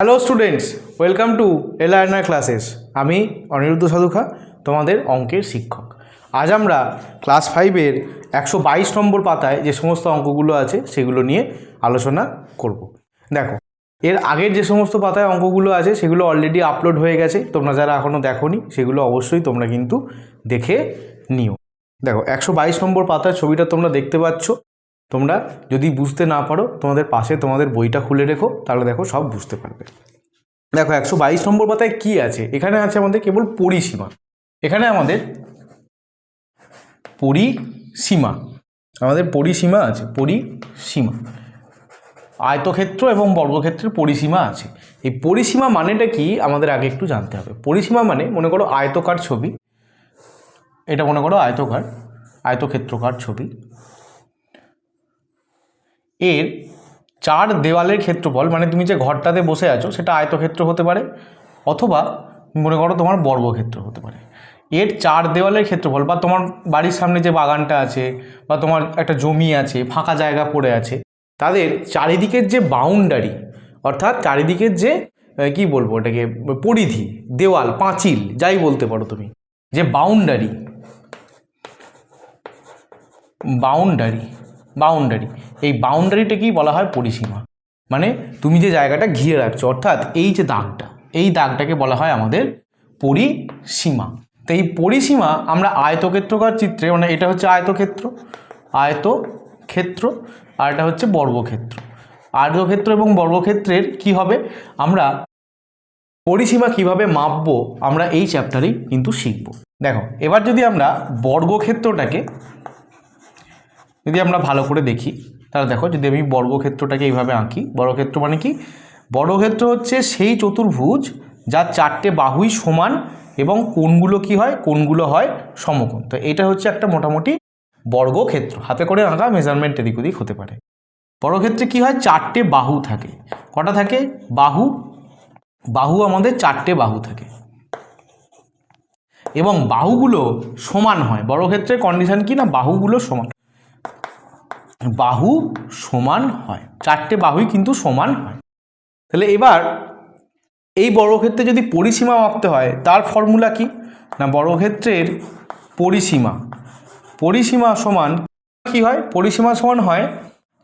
Hello students welcome to elearner classes আমি অনিরুদ্ধ সাধুখা, তোমাদের অঙ্কের শিক্ষক। আজ আমরা ক্লাস ফাইভের একশো বাইশ নম্বর পাতায় যে সমস্ত অঙ্কগুলো আছে, সেগুলো নিয়ে আলোচনা করব। দেখো, এর আগের যে সমস্ত পাতায় অঙ্কগুলো আছে, সেগুলো অলরেডি আপলোড হয়ে গেছে। তোমরা যারা এখনও দেখোনি, সেগুলো অবশ্যই তোমরা কিন্তু দেখে নিও। দেখো, একশো বাইশ নম্বর পাতার ছবিটা তোমরা দেখতে পাচ্ছ। তোমরা যদি বুঝতে না পারো, তোমাদের পাশে তোমাদের বইটা খুলে রেখো, তাহলে দেখো সব বুঝতে পারবে। দেখো, একশো বাইশ নম্বর পাতায় কি আছে? এখানে আছে আমাদের কেবল পরিসীমা। এখানে আমাদের পরিসীমা। আমাদের পরিসীমা আছে, পরিসীমা। আয়তক্ষেত্র এবং বর্গক্ষেত্রের পরিসীমা আছে। এই পরিসীমা মানেটা কি? আমাদের আগে একটু জানতে হবে। পরিসীমা মানে মনে করো আয়তকার ছবি। এটা মনে করো আয়তকার, আয়তক্ষেত্রকার ছবি। এর চার দেওয়ালের ক্ষেত্রফল মানে তুমি যে ঘরটাতে বসে আছো সেটা আয়তক্ষেত্র হতে পারে, অথবা মনে করো তোমার বর্গক্ষেত্র হতে পারে। এর চার দেওয়ালের ক্ষেত্রফল বা তোমার বাড়ির সামনে যে বাগানটা আছে বা তোমার একটা জমি আছে, ফাঁকা জায়গা পড়ে আছে, তাদের চারিদিকের যে বাউন্ডারি অর্থাৎ চারিদিকের যে কি বলব এটাকে পরিধি, দেওয়াল, পাঁচিল, যাই বলতে পারো তুমি, যে বাউন্ডারি বাউন্ডারি বাউন্ডারি এই বাউন্ডারিটাকেই বলা হয়? পরিসীমা। মানে তুমি যে জায়গাটা ঘিরে রাখছো, অর্থাৎ এই যে দাগটা, এই দাগটাকে বলা হয় আমাদের পরিসীমা। তো এই পরিসীমা আমরা আয়তক্ষেত্রকার চিত্রে মানে এটা হচ্ছে আয়তক্ষেত্র আয়তক্ষেত্র, আর এটা হচ্ছে বর্গক্ষেত্র। আয়তক্ষেত্র এবং বর্গক্ষেত্রের কি হবে? আমরা পরিসীমা কীভাবে মাপবো, আমরা এই চ্যাপ্টারেই কিন্তু শিখব। দেখো, এবার যদি আমরা বর্গক্ষেত্রটাকে যদি আমরা ভালো করে দেখি, তাহলে দেখো যদি আমি বর্গক্ষেত্রটাকে এইভাবে আঁকি, বর্গক্ষেত্র মানে কি? বর্গক্ষেত্র হচ্ছে সেই চতুর্ভুজ যার চারটে বাহুই সমান এবং কোনগুলো কি হয়? কোনগুলো হয় সমকোণ। তো এটা হচ্ছে একটা মোটামুটি বর্গক্ষেত্র। হাতে করে আঁকা মেজারমেন্ট এদিক ওদিক হতে পারে। বর্গক্ষেত্রে কি হয়? চারটে বাহু থাকে। কটা থাকে? বাহু। বাহু আমাদের চারটে বাহু থাকে। এবং বাহুগুলো সমান হয়। বর্গক্ষেত্রের কন্ডিশন কি না? বাহুগুলো সমান। বাহু সমান হয়। চারটে বাহুই কিন্তু সমান হয়। তাহলে এবার এই বর্গক্ষেত্রে যদি পরিসীমা মাপতে হয়, তার ফর্মুলা কি? না, বর্গক্ষেত্রের পরিসীমা। পরিসীমা সমান কি হয়? পরিসীমা সমান হয়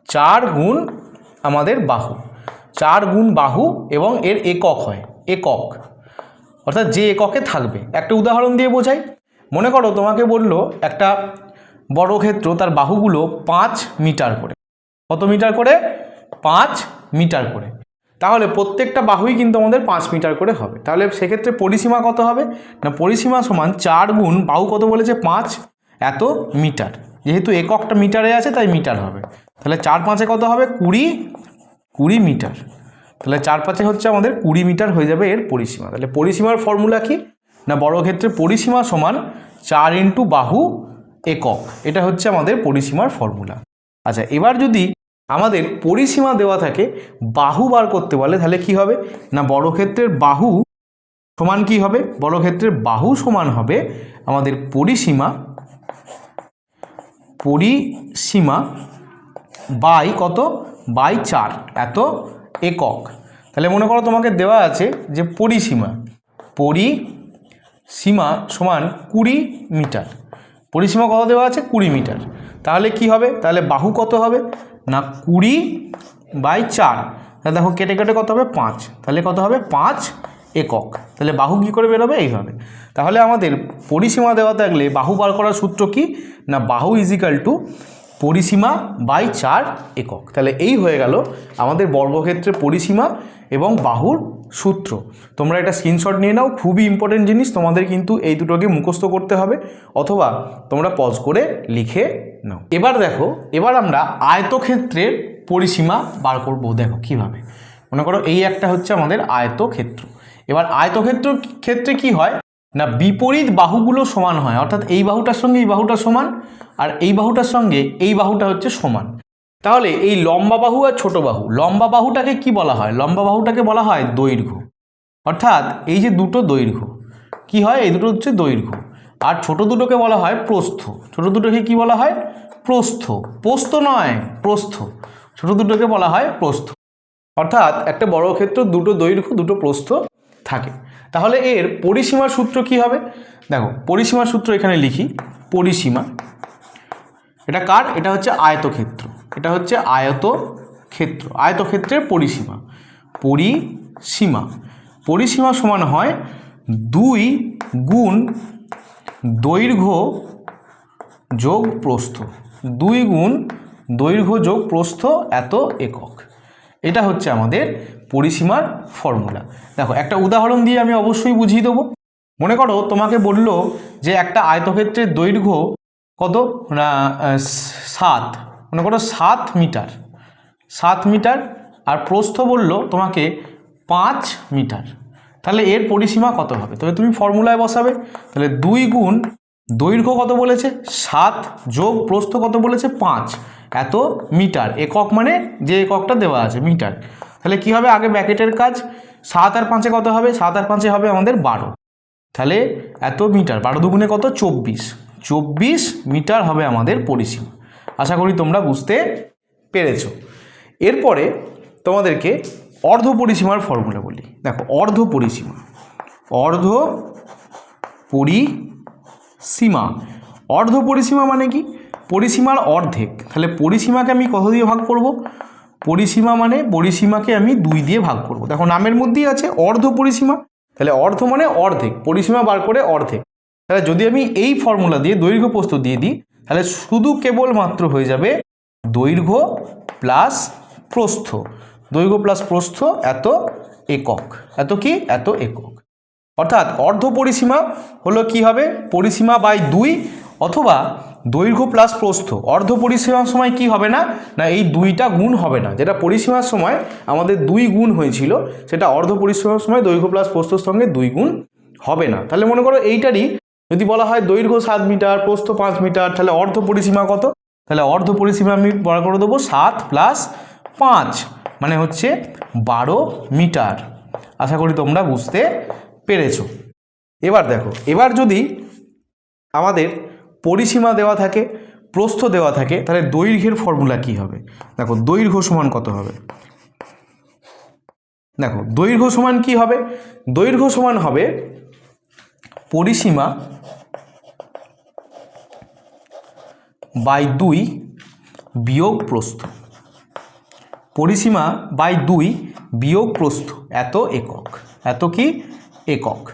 চার গুণ আমাদের বাহু। চার গুণ বাহু এবং এর একক হয়, একক। অর্থাৎ যে এককে থাকবে। একটা উদাহরণ দিয়ে বোঝাই। মনে করো তোমাকে বলল একটা বর্গক্ষেত্র তার বাহুগুলো পাঁচ মিটার করে। কত মিটার করে? পাঁচ মিটার করে। তাহলে প্রত্যেকটা বাহুই কিন্তু আমাদের পাঁচ মিটার করে হবে। তাহলে সেক্ষেত্রে পরিসীমা কত হবে? না, পরিসীমা সমান চার গুণ বাহু কত বলেছে? পাঁচ। এত মিটার। যেহেতু এককটা মিটারে আছে, তাই মিটার হবে। তাহলে চার পাঁচে কত হবে? কুড়ি। কুড়ি মিটার। তাহলে চার পাঁচে হচ্ছে আমাদের কুড়ি মিটার হয়ে যাবে এর পরিসীমা। তাহলে পরিসীমার ফর্মুলা কি? না বর্গক্ষেত্রে পরিসীমা সমান চার ইন্টু বাহু একক। এটা হচ্ছে আমাদের পরিসীমার ফর্মুলা। আচ্ছা এবার যদি আমাদের পরিসীমা দেওয়া থাকে, বাহু বার করতে বলে তাহলে কি হবে? না, বর্গক্ষেত্রের বাহু সমান কি হবে? বর্গক্ষেত্রের বাহু সমান হবে আমাদের পরিসীমা পরিসীমা বাই কত? বাই চার। এত একক। তাহলে মনে করো তোমাকে দেওয়া আছে যে পরিসীমা পরিসীমা সমান কুড়ি মিটার। পরিসীমা কত দেওয়া আছে? কুড়ি মিটার। তাহলে কি হবে? তাহলে বাহু কত হবে? না, কুড়ি বাই চার। তাহলে দেখো, কেটে কেটে কত হবে? পাঁচ। তাহলে কত হবে? পাঁচ একক। তাহলে বাহু কী করে বেরোবে? এইভাবে। তাহলে আমাদের পরিসীমা দেওয়া থাকলে বাহু বার করার সূত্র কি? না, বাহু ইজিক্যাল টু পরিসীমা বাই চার একক। তাহলে এই হয়ে গেল আমাদের বর্গক্ষেত্রে পরিসীমা এবং বাহুর সূত্র। তোমরা এটা স্ক্রিনশট নিয়ে নাও, খুবই ইম্পর্টেন্ট জিনিস, তোমাদের কিন্তু এই দুটোকে মুখস্থ করতে হবে, অথবা তোমরা পজ করে লিখে নাও। এবার দেখো, এবার আমরা আয়তক্ষেত্রের পরিসীমা বার করব, দেখো কীভাবে। মনে করো এই একটা হচ্ছে আমাদের আয়তক্ষেত্র। এবার আয়তক্ষেত্র ক্ষেত্রে কি হয়? না, বিপরীত বাহুগুলো সমান হয়, অর্থাৎ এই বাহুটার সঙ্গে এই বাহুটা সমান, আর এই বাহুটার সঙ্গে এই বাহুটা হচ্ছে সমান। তাহলে এই লম্বা বাহু আর ছোট বাহু, লম্বা বাহুটাকে কি বলা হয়? লম্বা বাহুটাকে বলা হয় দৈর্ঘ্য। অর্থাৎ এই যে দুটো দৈর্ঘ্য, কি হয়? এই দুটো হচ্ছে দৈর্ঘ্য। আর ছোট দুটোকে বলা হয় প্রস্থ। ছোট দুটোকে কি বলা হয়? প্রস্থ। প্রস্থ নয়, প্রস্থ। ছোট দুটোকে বলা হয় প্রস্থ। অর্থাৎ একটা বড় ক্ষেত্র দুটো দৈর্ঘ্য, দুটো প্রস্থ থাকে। তাহলে এর পরিসীমার সূত্র কি হবে? দেখো, পরিসীমার সূত্র এখানে লিখি। পরিসীমা। এটা কার? এটা হচ্ছে আয়তক্ষেত্র। এটা হচ্ছে আয়তক্ষেত্র, আয়তক্ষেত্রের পরিসীমা পরিসীমা। পরিসীমা সমান হয় দুই গুণ দৈর্ঘ্য যোগ প্রস্থ। দুই গুণ দৈর্ঘ্য যোগ প্রস্থ এত একক। এটা হচ্ছে আমাদের পরিসীমার ফর্মুলা। দেখো, একটা উদাহরণ দিয়ে আমি অবশ্যই বুঝিয়ে দেবো। মনে করো, তোমাকে বলল যে একটা আয়তক্ষেত্রের দৈর্ঘ্য কত? সাত। মনে করো সাত মিটার সাত মিটার, আর প্রস্থ বলল তোমাকে পাঁচ মিটার। তাহলে এর পরিসীমা কত হবে? তবে তুমি ফর্মুলায় বসাবে, তাহলে দুই গুণ দৈর্ঘ্য কত বলেছে? সাত যোগ প্রস্থ কত বলেছে? পাঁচ। এত মিটার, একক মানে যে এককটা দেওয়া আছে, মিটার। তাহলে কি হবে আগে ব্যাকেটের কাজ? সাত আর পাঁচে কত হবে? সাত আর পাঁচে হবে আমাদের বারো। তাহলে এত মিটার, বারো দুগুণে কত? চব্বিশ। চব্বিশ মিটার হবে আমাদের পরিসীমা। আশা করি তোমরা বুঝতে পেরেছ। এরপরে তোমাদেরকে অর্ধ পরিসীমার ফর্মুলা বলি। দেখো, অর্ধ পরিসীমা অর্ধ পরিসীমা। অর্ধ পরিসীমা মানে কি? পরিসীমার অর্ধেক। তাহলে পরিসীমাকে আমি কত দিয়ে ভাগ করব? পরিসীমা মানে পরিসীমাকে আমি দুই দিয়ে ভাগ করব। দেখো, নামের মধ্যেই আছে অর্ধ পরিসীমা। তাহলে অর্ধ মানে অর্ধেক। পরিসীমা বার করে অর্ধেক। তাহলে যদি আমি এই ফর্মুলা দিয়ে দৈর্ঘ্য প্রস্তুত দিয়ে দিই তাহলে শুধু কেবলমাত্র হয়ে যাবে দৈর্ঘ্য প্লাস প্রস্থ। দৈর্ঘ্য প্লাস প্রস্থ এত একক। এত কি? এত একক। অর্থাৎ অর্ধ পরিসীমা হলো কি হবে? পরিসীমা বাই দুই অথবা দৈর্ঘ্য প্লাস প্রস্থ। অর্ধ পরিসীমার সময় কি হবে না? না, এই দুইটা গুণ হবে না। যেটা পরিসীমার সময় আমাদের দুই গুণ হয়েছিল, সেটা অর্ধ পরিসীমার সময় দৈর্ঘ্য প্লাস প্রস্থর সঙ্গে দুই গুণ হবে না। তাহলে মনে করো এইটারই যদি বলা হয় দৈর্ঘ্য সাত মিটার, প্রস্থ পাঁচ মিটার, তাহলে অর্ধ পরিসীমা কত? তাহলে অর্ধ পরিসীমা আমি বড় করে দেবো সাত প্লাস পাঁচ মানে হচ্ছে বারো মিটার। আশা করি তোমরা বুঝতে পেরেছ। এবার দেখো, এবার যদি আমাদের পরিসীমা দেওয়া থাকে, প্রস্থ দেওয়া থাকে, তাহলে দৈর্ঘ্যের ফর্মুলা কি হবে? দেখো, দৈর্ঘ্য সমান কত হবে? দেখো, দৈর্ঘ্য সমান কি হবে? দৈর্ঘ্য সমান হবে পরিসীমা বাই দুই বিয়োগ প্রস্থ। পরিসীমা বাই দুই বিয়োগ প্রস্থ এত একক। এত কি? একক।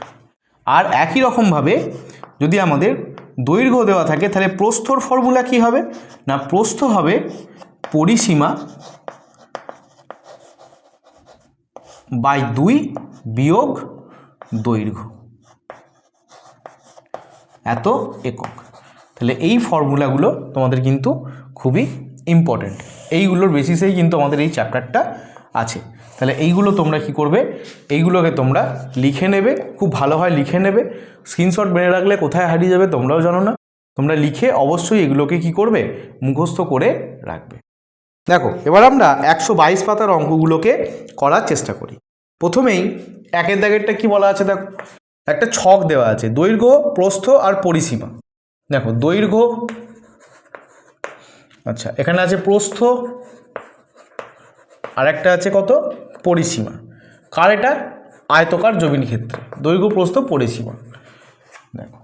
আর একই রকমভাবে যদি আমাদের দৈর্ঘ্য দেওয়া থাকে, তাহলে প্রস্থর ফর্মুলা কি হবে? না, প্রস্থ হবে পরিসীমা বাই দুই বিয়োগ দৈর্ঘ্য। এত একক। তাহলে এই ফর্মুলাগুলো তোমাদের কিন্তু খুবই ইম্পর্ট্যান্ট এইগুলোর বেসিসেই কিন্তু আমাদের এই চ্যাপ্টারটা আছে। তাহলে এইগুলো তোমরা কি করবে? এইগুলোকে তোমরা লিখে নেবে, খুব ভালো হয় লিখে নেবে। স্ক্রিনশট মেরে রাখলে কোথায় হারিয়ে যাবে তোমরাও জানো না। তোমরা লিখে অবশ্যই এগুলোকে কি করবে? মুখস্থ করে রাখবে। দেখো, এবার আমরা একশো বাইশ পাতার অঙ্কগুলোকে করার চেষ্টা করি। প্রথমেই একের দাগেরটা কি বলা আছে দেখো? একটা ছক দেওয়া আছে, দৈর্ঘ্য, প্রস্থ আর পরিসীমা। দেখো, দৈর্ঘ্য আচ্ছা এখানে আছে প্রস্থ আর একটা আছে কত? পরিসীমা। কার এটা? আয়তকার জমিন ক্ষেত্রে। দৈর্ঘ্য, প্রস্থ, পরিসীমা। দেখো।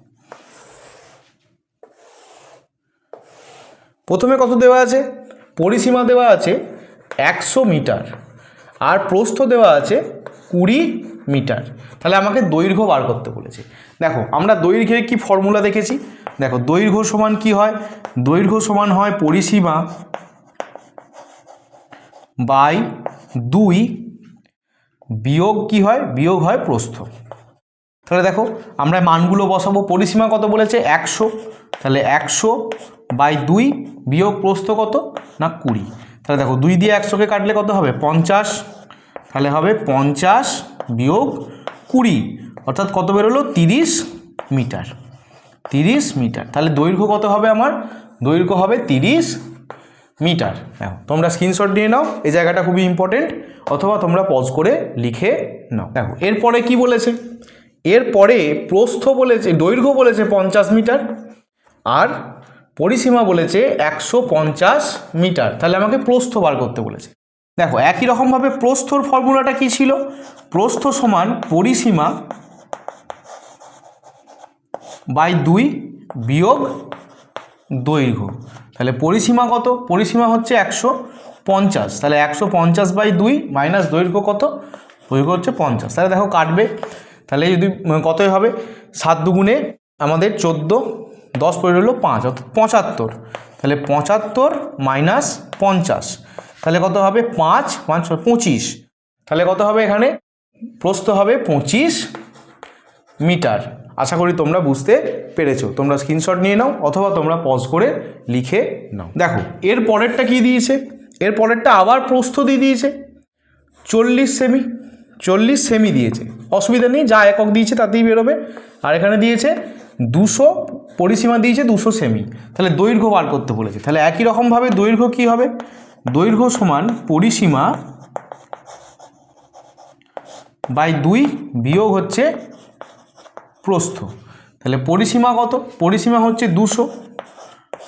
প্রথমে কত দেওয়া আছে? পরিসীমা দেওয়া আছে একশো মিটার। আর প্রস্থ দেওয়া আছে কুড়ি মিটার। তাহলে আমাকে দৈর্ঘ্য বার করতে বলেছে। দেখো, আমরা দৈর্ঘ্যের কি ফর্মুলা দেখেছি? দেখো, দৈর্ঘ্য সমান কি হয়? দৈর্ঘ্য সমান হয় পরিসীমা বাই দুই বিয়োগ কি হয়? বিয়োগ হয় প্রস্থ। তাহলে দেখো, আমরা মানগুলো বসাবো। পরিসীমা কত বলেছে? একশো। তাহলে একশো বাই দুই বিয়োগ প্রস্থ কত? না, কুড়ি। তাহলে দেখো, দুই দিয়ে একশোকে কাটলে কত হবে? পঞ্চাশ। তাহলে হবে পঞ্চাশ বিয়োগ কুড়ি, অর্থাৎ কত বেরোলো? তিরিশ মিটার। তিরিশ মিটার। তাহলে দৈর্ঘ্য কত হবে আমার? দৈর্ঘ্য হবে তিরিশ মিটার। দেখো তোমরা স্ক্রিনশট নিয়ে নাও, এই জায়গাটা খুবই ইম্পর্টেন্ট অথবা তোমরা পজ করে লিখে নাও। দেখো, এরপরে কি বলেছে? এরপরে প্রস্থ বলেছে, দৈর্ঘ্য বলেছে পঞ্চাশ মিটার, আর পরিসীমা বলেছে একশো পঞ্চাশ মিটার। তাহলে আমাকে প্রস্থ বার করতে বলেছে। দেখো, একই রকমভাবে প্রস্থর ফর্মুলাটা কি ছিল? প্রস্থ সমান পরিসীমা বাই দুই বিয়োগ দৈর্ঘ্য। তাহলে পরিসীমা কত? পরিসীমা হচ্ছে একশো পঞ্চাশ। তাহলে একশো পঞ্চাশ বাই দুই মাইনাস দৈর্ঘ্য কত? দৈর্ঘ্য হচ্ছে পঞ্চাশ। তাহলে দেখো কাটবে। তাহলে যদি কতই হবে? সাত দুগুণে আমাদের চোদ্দ, দশ পড়ে হলো পাঁচ, অর্থাৎ পঁচাত্তর। তাহলে পঁচাত্তর মাইনাস পঞ্চাশ। তাহলে কত হবে? পাঁচ পাঁচ, পঁচিশ। তাহলে কত হবে এখানে? প্রস্থ হবে পঁচিশ মিটার। আশা করি তোমরা বুঝতে পেরেছ। তোমরা স্ক্রিনশট নিয়ে নাও অথবা তোমরা পজ করে লিখে নাও। দেখো, এর পরেরটা কি দিয়েছে? এর পরেরটা আবার প্রস্থ দিয়ে দিয়েছে। চল্লিশ সেমি চল্লিশ সেমি দিয়েছে। অসুবিধা নেই, যা একক দিয়েছে তাতেই বেরোবে। আর এখানে দিয়েছে দুশো, পরিসীমা দিয়েছে দুশো সেমি তাহলে দৈর্ঘ্য বার করতে বলেছে। তাহলে একই রকমভাবে দৈর্ঘ্য কি হবে? দৈর্ঘ্য সমান পরিসীমা বাই দুই বিয়োগ হচ্ছে প্রস্থ। তাহলে পরিসীমা কত? পরিসীমা হচ্ছে দুশো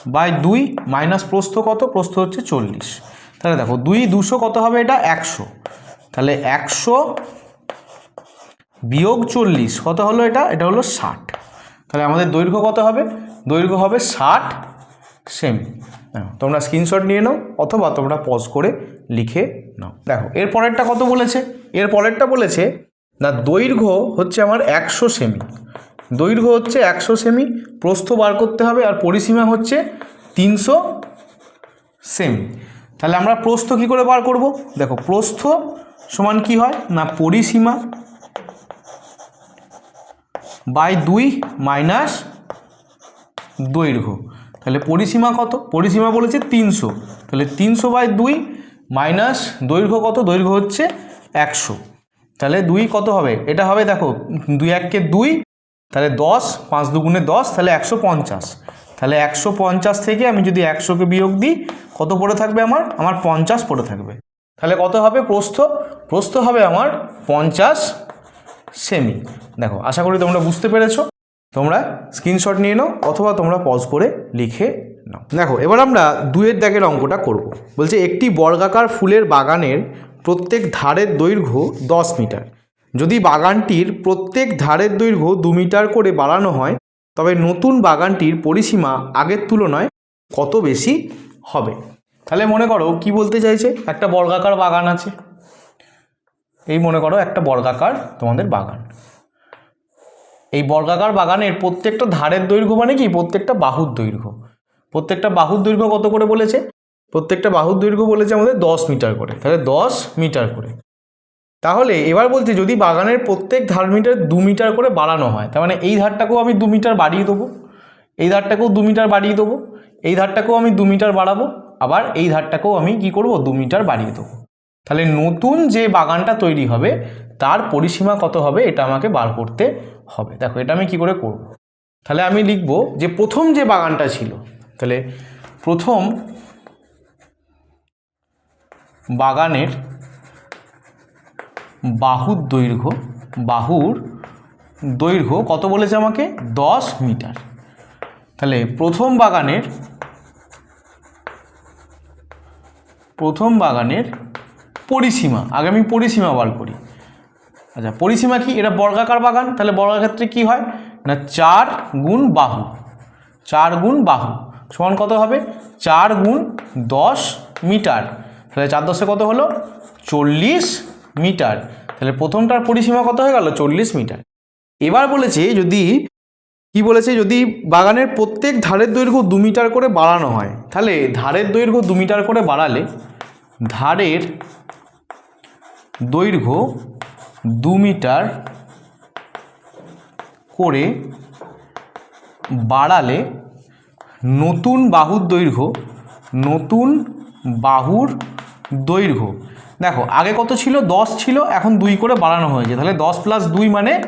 বাই দুই মাইনাস প্রস্থ কত? প্রস্থ হচ্ছে চল্লিশ। তাহলে দেখো, দুই দুশো কত হবে এটা? একশো। তাহলে একশো বিয়োগ চল্লিশ কত হলো এটা? এটা হলো ষাট। তাহলে আমাদের দৈর্ঘ্য কত হবে? দৈর্ঘ্য হবে ষাট সেমি। তোমরা স্ক্রিনশট নিয়ে নাও অথবা তোমরা পজ করে লিখে নাও। দেখো, এর পরেরটা কত বলেছে? এর পরেরটা বলেছে, না, দৈর্ঘ্য হচ্ছে আমার একশো সেমি দৈর্ঘ্য হচ্ছে একশো সেমি প্রস্থ বার করতে হবে আর পরিসীমা হচ্ছে তিনশো সেমি তাহলে আমরা প্রস্থ কি করে বার করব? দেখো, প্রস্থ সমান কি হয়? না, পরিসীমা বাই দুই মাইনাস দৈর্ঘ্য। তাহলে পরিসীমা কত? পরিসীমা বলেছে তিনশো। তাহলে তিনশো বাই দুই মাইনাস দৈর্ঘ্য কত? দৈর্ঘ্য হচ্ছে একশো। তাহলে দুই কত হবে? এটা হবে দেখো, দুই এককে দুই, তাহলে দশ, পাঁচ দুগুণে দশ, তাহলে একশো পঞ্চাশ। তাহলে একশো পঞ্চাশ থেকে আমি যদি একশোকে বিয়োগ দিই, কত পড়ে থাকবে আমার? আমার পঞ্চাশ পড়ে থাকবে। তাহলে কত হবে প্রস্থ? প্রস্থ হবে আমার পঞ্চাশ সেমি। দেখো, আশা করি তোমরা বুঝতে পেরেছ। তোমরা স্ক্রিনশট নিয়ে নাও অথবা তোমরা পজ করে লিখে নাও। দেখো, এবার আমরা দুয়ের দাগের অঙ্কটা করব। বলছে, একটি বর্গাকার ফুলের বাগানের প্রত্যেক ধারের দৈর্ঘ্য দশ মিটার। যদি বাগানটির প্রত্যেক ধারের দৈর্ঘ্য দু মিটার করে বাড়ানো হয়, তবে নতুন বাগানটির পরিসীমা আগের তুলনায় কত বেশি হবে? তাহলে মনে করো, কি বলতে চাইছে? একটা বর্গাকার বাগান আছে। এই মনে করো একটা বর্গাকার তোমাদের বাগান। এই বর্গাকার বাগানের প্রত্যেকটা ধারের দৈর্ঘ্য মানে কি? প্রত্যেকটা বাহুর দৈর্ঘ্য। প্রত্যেকটা বাহুর দৈর্ঘ্য কত করে বলেছে? প্রত্যেকটা বাহুর দৈর্ঘ্য বলেছে আমাদের দশ মিটার করে। তাহলে দশ মিটার করে। তাহলে এবার বলছি, যদি বাগানের প্রত্যেক ধার মিটার দু মিটার করে বাড়ানো হয়, তার মানে এই ধারটাকেও আমি দু মিটার বাড়িয়ে দেবো, এই ধারটাকেও দু মিটার বাড়িয়ে দেবো, এই ধারটাকেও আমি দু মিটার বাড়াবো, আবার এই ধারটাকেও আমি কি করব? দু মিটার বাড়িয়ে দেবো। তাহলে নতুন যে বাগানটা তৈরি হবে, তার পরিসীমা কত হবে? এটা আমাকে বার করতে হবে। দেখো, এটা আমি কি করে করব? তাহলে আমি লিখব যে প্রথম যে বাগানটা ছিল, তাহলে প্রথম বাগানের বাহুর দৈর্ঘ্য বাহুর দৈর্ঘ্য কত বলেছে আমাকে? দশ মিটার। তাহলে প্রথম বাগানের প্রথম বাগানের পরিসীমা, আগে আমি পরিসীমা বার করি। আচ্ছা পরিসীমা কি? এটা বর্গাকার বাগান। তাহলে বর্গাক্ষেত্রে কি হয়? না চার গুণ বাহু। চার গুণ বাহু। সমান কত হবে? চার গুণ দশ মিটার। তাহলে চার দশে কত হলো? চল্লিশ মিটার। তাহলে প্রথমটার পরিসীমা কত হয়ে গেল? চল্লিশ মিটার। এবার বলেছে যদি, কি বলেছে? যদি বাগানের প্রত্যেক ধারের দৈর্ঘ্য দু মিটার করে বাড়ানো হয়, তাহলে ধারের দৈর্ঘ্য দু মিটার করে বাড়ালে ধারের দৈর্ঘ্য দু মিটার করে বাড়ালে নতুন বাহুর দৈর্ঘ্য, নতুন বাহুর দৈর্ঘ্য। দেখো, আগে কত ছিল? দশ ছিল, এখন দুই করে বাড়ানো হয়েছে। তাহলে দশ প্লাস দুই মানে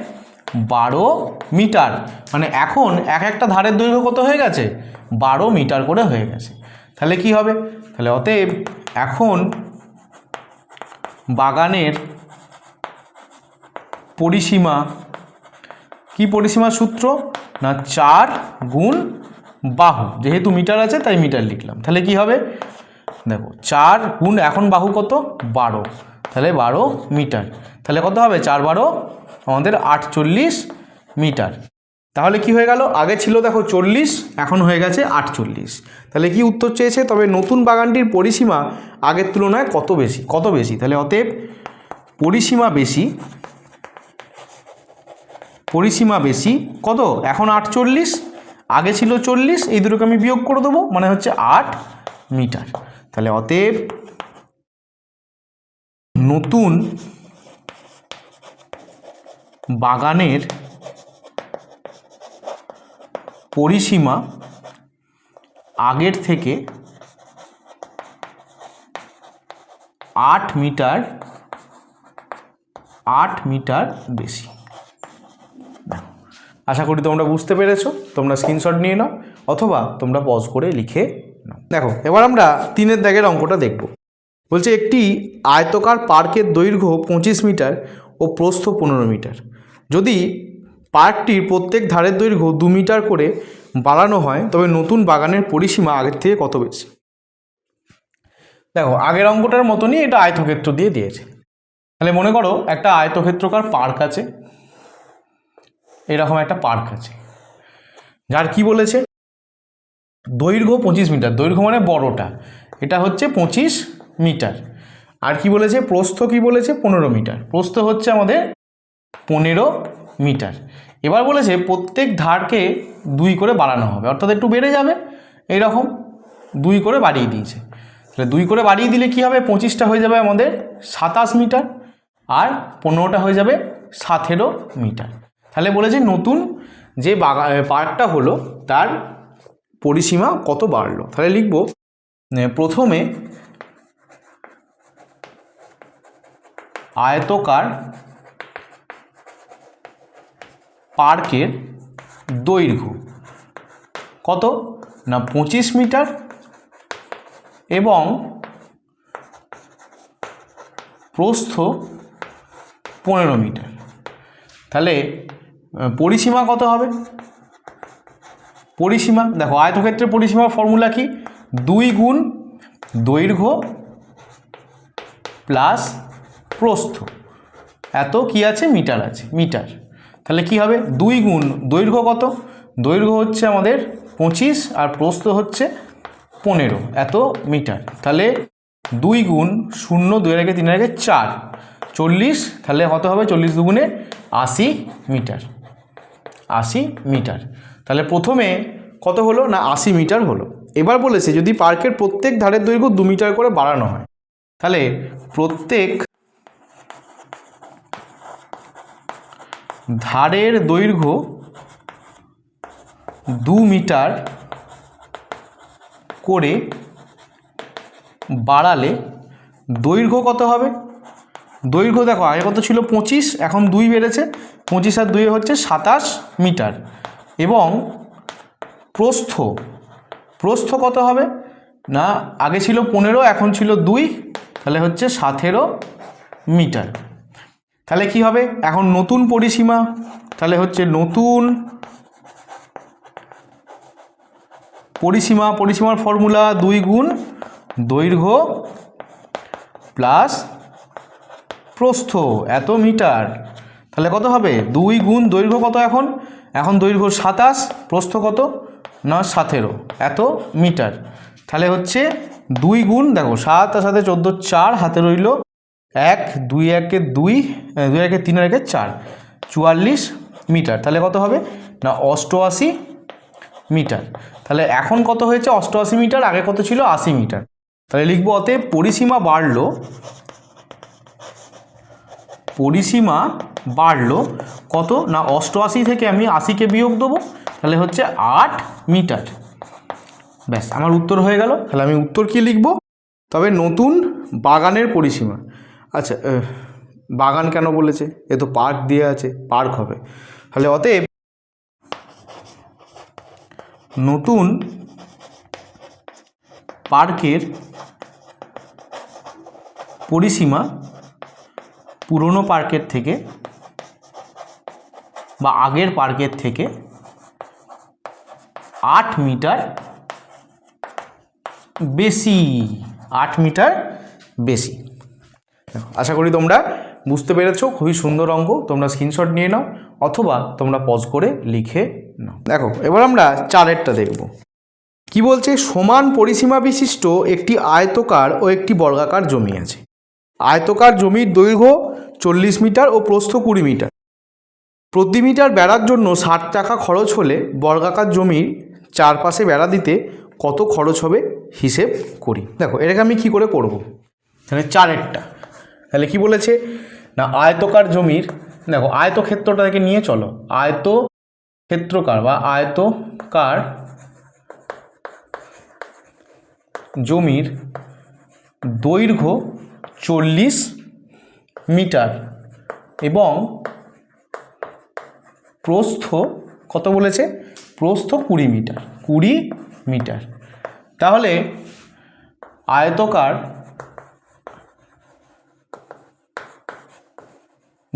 বারো মিটার। মানে এখন এক একটা ধারের দৈর্ঘ্য কত হয়ে গেছে? বারো মিটার করে হয়ে গেছে। তাহলে কি হবে? তাহলে অতএব এখন বাগানের পরিসীমা। কি পরিসীমা সূত্র? না, চার গুণ বাহু। যেহেতু মিটার আছে, তাই মিটার লিখলাম। তাহলে কি হবে? দেখো, চার গুণ এখন বাহু কত? বারো। তাহলে বারো মিটার। তাহলে কত হবে? চার বারো, আমাদের আটচল্লিশ মিটার। তাহলে কি হয়ে গেল? আগে ছিল দেখো চল্লিশ, এখন হয়ে গেছে আটচল্লিশ। তাহলে কি উত্তর চেয়েছে? তবে নতুন বাগানটির পরিসীমা আগের তুলনায় কত বেশি? কত বেশি? তাহলে অতএব পরিসীমা বেশি। পরিসীমা বেশি, কত? এখন আটচল্লিশ, আগে ছিল চল্লিশ, এই দুটোকে আমি বিয়োগ করে দেবো মানে হচ্ছে আট মিটার। তাহলে অতএব নতুন বাগানের পরিসীমা আগের থেকে আট মিটার আট মিটার বেশি। আশা করি তোমরা বুঝতে পেরেছ। তোমরা স্ক্রিনশট নিয়ে নাও অথবা তোমরা পজ করে লিখে নাও। দেখো, এবার আমরা তিনের দাগের অঙ্কটা দেখব। বলছে, একটি আয়তকার পার্কের দৈর্ঘ্য পঁচিশ মিটার ও প্রস্থ পনেরো মিটার। যদি পার্কটির প্রত্যেক ধারের দৈর্ঘ্য দু মিটার করে বাড়ানো হয়, তবে নতুন বাগানের পরিসীমা আগের থেকে কত বেশি? দেখো, আগের অঙ্কটার মতনই এটা আয়তক্ষেত্র দিয়ে দিয়েছে। তাহলে মনে করো, একটা আয়তক্ষেত্রকার পার্ক আছে এরকম একটা পার্ক আছে। যার কি বলেছে? দৈর্ঘ্য পঁচিশ মিটার। দৈর্ঘ্য মানে বড়টা। এটা হচ্ছে পঁচিশ মিটার। আর কি বলেছে? প্রস্থ কি বলেছে? পনেরো মিটার। প্রস্থ হচ্ছে আমাদের পনেরো মিটার। এবার বলেছে প্রত্যেক ধারকে দুই করে বাড়ানো হবে। অর্থাৎ একটু বেড়ে যাবে। এইরকম দুই করে বাড়িয়ে দিয়েছে। তাহলে দুই করে বাড়িয়ে দিলে কি হবে? পঁচিশটা হয়ে যাবে আমাদের সাতাশ মিটার। আর পনেরোটা হয়ে যাবে সাতেরো মিটার। তাহলে বলেছে নতুন যে বাগা পার্কটা হলো, তার পরিসীমা কত বাড়লো? তাহলে লিখব প্রথমে আয়তকার পার্কের দৈর্ঘ্য কত? না, পঁচিশ মিটার এবং প্রস্থ পনেরো মিটার। তাহলে পরিসীমা কত হবে? পরিসীমা, দেখো, আয়তক্ষেত্রের পরিসীমার ফর্মুলা কি? দুই গুণ দৈর্ঘ্য প্লাস প্রস্থ। এত কি আছে? মিটার আছে, মিটার। তাহলে কি হবে? দুই গুণ দৈর্ঘ্য কত? দৈর্ঘ্য হচ্ছে আমাদের পঁচিশ আর প্রস্থ হচ্ছে পনেরো। এত মিটার। তাহলে দুই গুণ শূন্য, দুই আগে, তিন রেখে চার। চল্লিশ, তাহলে কত হবে? চল্লিশ দুগুণে আশি মিটার। আশি মিটার। তাহলে প্রথমে কত হলো না আশি মিটার হলো? এবার বলেছে যদি পার্কের প্রত্যেক ধারের দৈর্ঘ্য দু মিটার করে বাড়ানো হয়, তাহলে প্রত্যেক ধারের দৈর্ঘ্য দু মিটার করে বাড়ালে দৈর্ঘ্য কত হবে? দৈর্ঘ্য দেখো, আগে কত ছিল পঁচিশ, এখন দুই বেড়েছে। পঁচিশ আর দুই হচ্ছে সাতাশ মিটার। এবং প্রস্থ প্রস্থ কত হবে? না, আগে ছিল পনেরো, এখন ছিল দুই, তাহলে হচ্ছে সতেরো মিটার। তাহলে কি হবে? এখন নতুন পরিসীমা, তাহলে হচ্ছে নতুন পরিসীমা, পরিসীমার ফর্মুলা দুই গুণ দৈর্ঘ্য প্লাস প্রস্থ, এত মিটার। তাহলে কত হবে? দুই গুণ দৈর্ঘ্য কত এখন? এখন দৈর্ঘ্য সাতাশ, প্রস্থ কত? না, সতেরো। এত মিটার। তাহলে হচ্ছে দুই গুণ, দেখো, সাত আর সাথে চোদ্দ, চার হাতে রইল এক, দুই একে দুই দুই একে তিন একে চার। চুয়াল্লিশ মিটার। তাহলে কত হবে? না, অষ্টআশি মিটার। তাহলে এখন কত হয়েছে? অষ্টআশি মিটার, আগে কত ছিল? আশি মিটার। তাহলে লিখব, অতএব পরিসীমা বাড়লো। পরিসীমা বাড়লো কত? না অষ্টআশি থেকে আমি আশিকে বিয়োগ দেবো, তাহলে হচ্ছে আট মিটার। ব্যাস, আমার উত্তর হয়ে গেল। তাহলে আমি উত্তর কি লিখব? তবে নতুন বাগানের পরিসীমা। আচ্ছা বাগান কেন বলেছে? এ তো পার্ক দিয়ে আছে, পার্ক হবে। তাহলে অতএব নতুন পার্কের পরিসীমা পুরনো পার্কের থেকে বা আগের পার্কের থেকে আট মিটার বেশি, আট মিটার বেশি। আশা করি তোমরা বুঝতে পেরেছ, খুবই সুন্দর অঙ্ক। তোমরা স্ক্রিনশট নিয়ে নাও, অথবা তোমরা পজ করে লিখে নাও। দেখো, এবার আমরা চারেরটা দেখব। কি বলছে? সমান পরিসীমা বিশিষ্ট একটি আয়তকার ও একটি বর্গাকার জমি আছে। আয়তকার জমির দৈর্ঘ্য চল্লিশ মিটার ও প্রস্থ কুড়ি মিটার। প্রতি মিটার বেড়ার জন্য ষাট টাকা খরচ হলে বর্গাকার জমির চারপাশে বেড়া দিতে কত খরচ হবে হিসেব করি। দেখো, এটাকে আমি কি করে করব? তাহলে চারেরটা। তাহলে কি বলেছে? না, আয়তকার জমির, দেখো আয়তক্ষেত্রটাকে নিয়ে চলো। আয়ত ক্ষেত্রকার বা আয়তকার জমির দৈর্ঘ্য চল্লিশ মিটার এবং প্রস্থ কত বলেছে? প্রস্থ কুড়ি মিটার কুড়ি মিটার। তাহলে আয়তকার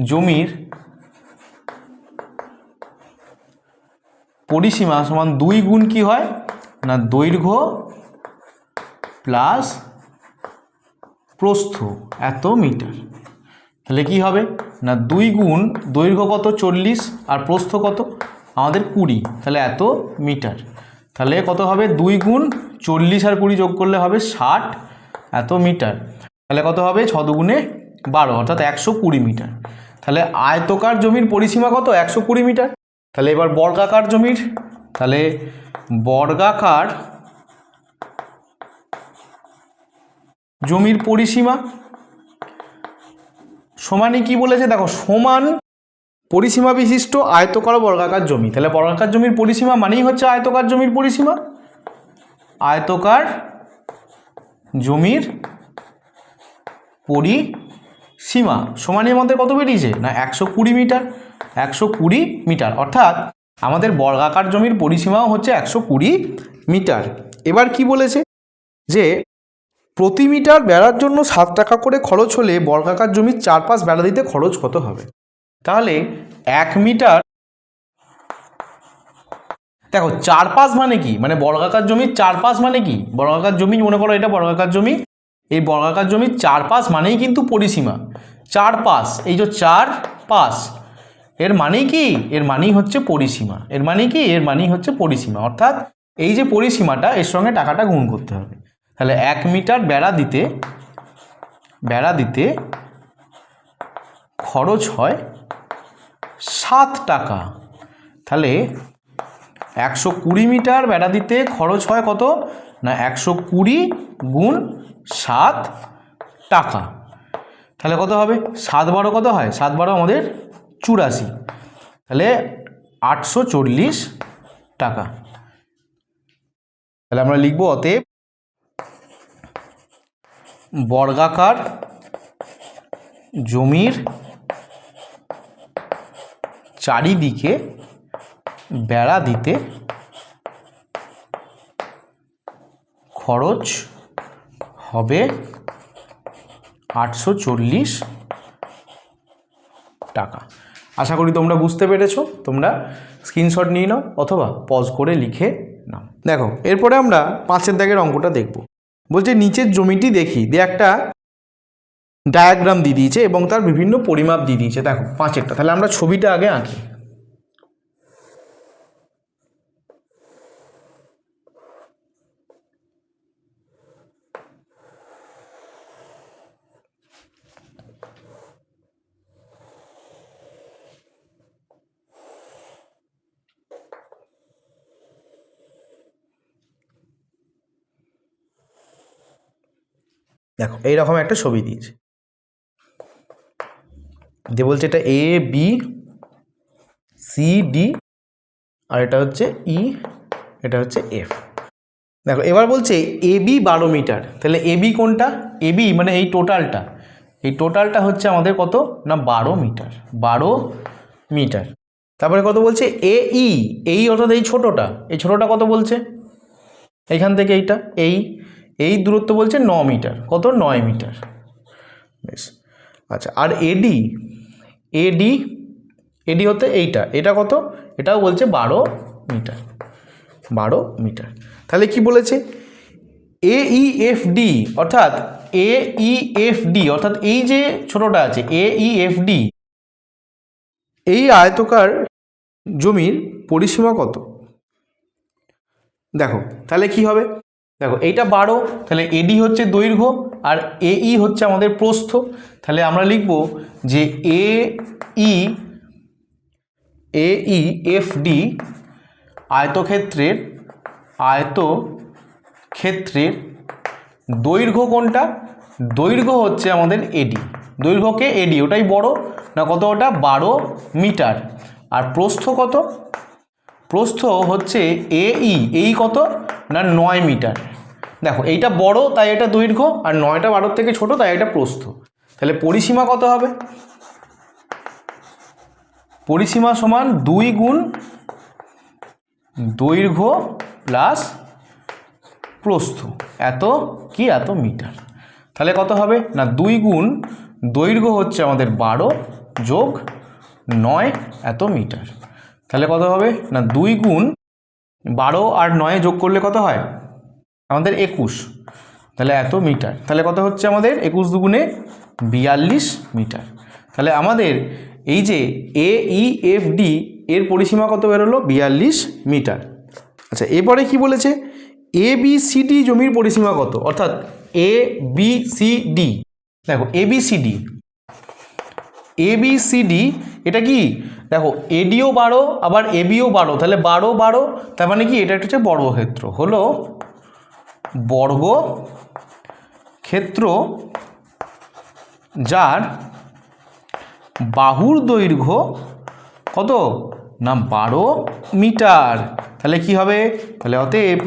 জমির পরিসীমা সমান দুই গুণ কি হয়? না, দৈর্ঘ্য প্লাস প্রস্থ এত মিটার। তাহলে কি হবে? না দুই গুণ দৈর্ঘ্য কত? চল্লিশ। আর প্রস্থ কত? আমাদের কুড়ি। তাহলে এত মিটার। তাহলে কত হবে? দুই গুণ চল্লিশ আর কুড়ি যোগ করলে হবে ষাট। এত মিটার। তাহলে কত হবে? ছ দুগুণে বারো, অর্থাৎ একশো কুড়ি মিটার। তাহলে আয়তকার জমির পরিসীমা কত? একশো কুড়ি মিটার। তাহলে এবার বর্গাকার জমির, তাহলে বর্গাকার জমির পরিসীমা। সমানই কি বলেছে? দেখো, সমান পরিসীমা বিশিষ্ট আয়তকার বর্গাকার জমি। তাহলে বর্গাকার জমির পরিসীমা মানেই হচ্ছে আয়তকার জমির পরিসীমা। আয়তকার জমির পরিসীমা। সমানের মধ্যে কত বেরিয়েছে? না, একশো কুড়ি মিটার। একশো কুড়ি মিটার। অর্থাৎ আমাদের বর্গাকার জমির পরিসীমাও হচ্ছে একশো কুড়ি মিটার। এবার কি বলেছে? যে প্রতি মিটার বেড়ার জন্য সাত টাকা করে খরচ হলে বর্গাকার জমির চারপাশ বেড়া দিতে খরচ কত হবে? তাহলে এক মিটার দেখো, চারপাশ মানে কি? মানে বর্গাকার জমির চারপাশ মানে কি? বর্গাকার জমি, মনে করো এটা বর্গাকার জমি। এই বর্গাকার জমির চারপাশ মানেই কিন্তু পরিসীমা। চারপাশ, এই যে চার পাশ এর মানেই কি? এর মানেই হচ্ছে পরিসীমা। এর মানে কি? এর মানেই হচ্ছে পরিসীমা। অর্থাৎ এই যে পরিসীমাটা, এর সঙ্গে টাকাটা গুণ করতে হবে। তাহলে এক মিটার বেড়া দিতে বেড়া দিতে খরচ হয় সাত টাকা। তাহলে একশো কুড়ি মিটার বেড়া দিতে খরচ হয় কত? না, একশো কুড়ি গুণ সাত টাকা। তাহলে কত হবে? সাত বারো কত হয়? সাত বারো আমাদের চুরাশি। তাহলে আটশো চল্লিশ টাকা। তাহলে আমরা লিখব অতএব বর্গাকার জমির চারিদিকে বেড়া দিতে খরচ হবে আটশো চল্লিশ টাকা। আশা করি তোমরা বুঝতে পেরেছ। তোমরা স্ক্রিনশট নিয়ে নাও অথবা পজ করে লিখে নাও। দেখো, এরপরে আমরা পাঁচের দাগের অঙ্কটা দেখব। বলছে, নিচের জমিটি দেখি। দিয়ে একটা ডায়াগ্রাম দিয়ে দিয়েছে এবং তার বিভিন্ন পরিমাপ দিয়ে দিয়েছে। দেখো, পাঁচেরটা। তাহলে আমরা ছবিটা আগে আঁকি। দেখো, এইরকম একটা ছবি দিয়েছে। দিয়ে বলছে এটা এ বি সি ডি আর এটা হচ্ছে ই এটা হচ্ছে এফ দেখো, এবার বলছে এ বি বারো মিটার তাহলে এ বি কোনটা? এ বি মানে এই টোটালটা এই টোটালটা হচ্ছে আমাদের কত? না বারো মিটার বারো মিটার তারপরে কত বলছে? এ ই এই অর্থাৎ এই ছোটোটা। এই ছোটোটা কত বলছে? এইখান থেকে এইটা, এই এই দূরত্ব বলছে ন মিটার। কত? নয় মিটার। বেশ। আচ্ছা আর এডি এডি এডি হতে এইটা। এটা কত? এটাও বলছে বারো মিটার। বারো মিটার। তাহলে কি বলেছে? এ ই এফ ডি অর্থাৎ এ ই এফ ডি অর্থাৎ এই যে ছোটটা আছে এ ই এফ ডি এই আয়তকার জমির পরিসীমা কত? দেখো, তাহলে কি হবে? দেখো, এইটা বারো, তাহলে এডি হচ্ছে দৈর্ঘ্য আর এই হচ্ছে আমাদের প্রস্থ। তাহলে আমরা লিখব যে এ ই এ ই এফ ডি আয়তক্ষেত্রের আয়ত ক্ষেত্রের দৈর্ঘ্য কোনটা? দৈর্ঘ্য হচ্ছে আমাদের এডি দৈর্ঘ্যকে এডি ওটাই বড়। না কত ওটা বারো মিটার। আর প্রস্থ কত? প্রস্থ হচ্ছে এ ই এই কত? না নয় মিটার। দেখো, এইটা বড়, তাই এটা দৈর্ঘ্য, আর নয়টা বারোর থেকে ছোট, তাই এটা প্রস্থ। তাহলে পরিসীমা কত হবে? পরিসীমা সমান দুই গুণ দৈর্ঘ্য প্লাস প্রস্থ। এত কি? এত মিটার। তাহলে কত হবে? না, দুই গুণ দৈর্ঘ্য হচ্ছে আমাদের বারো যোগ নয়, এত মিটার। তাহলে কত হবে? না, দুই গুণ বারো আর নয় যোগ করলে কত হয়? আমাদের একুশ। তাহলে এত মিটার। তাহলে কত হচ্ছে আমাদের? একুশ দুগুণে বিয়াল্লিশ মিটার। তাহলে আমাদের এই যে এ ই এফ ডি এর পরিসীমা কত বেরোলো? বিয়াল্লিশ মিটার। আচ্ছা এরপরে কি বলেছে? এ বি সি ডি জমির পরিসীমা কত? অর্থাৎ এ বি সি ডি দেখো A B C D A B C D এটা কি? দেখো এডিও বারো, আবার এবিও বারো। তাহলে বারো বারো, তার মানে কি? এটা একটা হচ্ছে বর্গক্ষেত্র। হলো বর্গ ক্ষেত্র যার বাহুর দৈর্ঘ্য কত? না, বারো মিটার। তাহলে কি হবে? তাহলে অতএব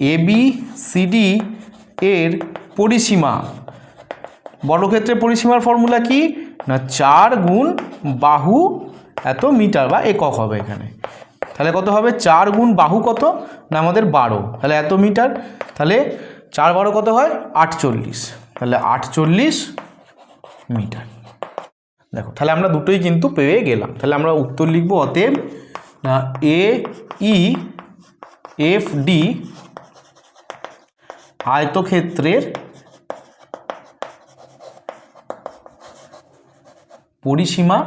এ বি সিডি এর পরিসীমা। বর্গক্ষেত্রের পরিসীমার ফর্মুলা কি? না চার গুণ বাহু এত মিটার বা একক হবে এখানে। তাহলে কত হবে? চার গুণ বাহু কত? না, আমাদের বারো। তাহলে এত মিটার, তাহলে চার বারো কত হয়? আটচল্লিশ। তাহলে আটচল্লিশ মিটার। দেখো, তাহলে আমরা দুটোই কিন্তু পেয়ে গেলাম। তাহলে আমরা উত্তর লিখব অতএব, না, এ, ই, এফ, ডি, আয়তক্ষেত্রের পরিসীমা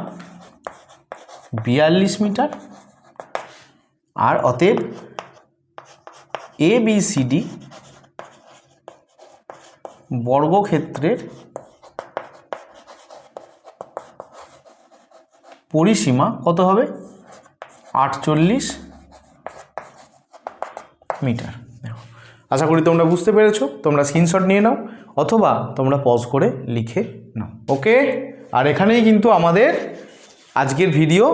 বিয়াল্লিশ মিটার আর অতএব এ বি সি ডি বর্গক্ষেত্রের পরিসীমা কত হবে? আটচল্লিশ মিটার। আশা করি তোমরা বুঝতে পেরেছ। তোমরা স্ক্রিনশট নিয়ে নাও অথবা তোমরা পজ করে লিখে নাও। ওকে আর এখানেই কিন্তু আমাদের আজকের ভিডিও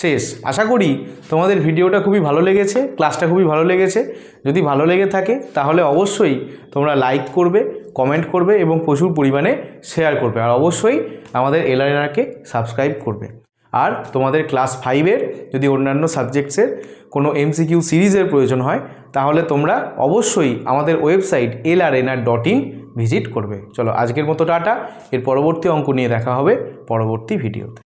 শেষ। আশা করি তোমাদের ভিডিওটা খুবই ভালো লেগেছে, ক্লাসটা খুবই ভালো লেগেছে। যদি ভালো লেগে থাকে, তাহলে অবশ্যই তোমরা লাইক করবে কমেন্ট করবে এবং প্রচুর পরিমাণে শেয়ার করবে। আর অবশ্যই আমাদের এলআরআরকে সাবস্ক্রাইব করবে। আর তোমাদের ক্লাস ফাইভের যদি অন্যান্য সাবজেক্টসের কোনো এমসিকিউ সিরিজের প্রয়োজন হয়, তাহলে তোমরা অবশ্যই আমাদের website L R N R dot in visit করবে। চলো আজকের মতো টাটা এর পরবর্তী অঙ্ক নিয়ে দেখা হবে পরবর্তী ভিডিওতে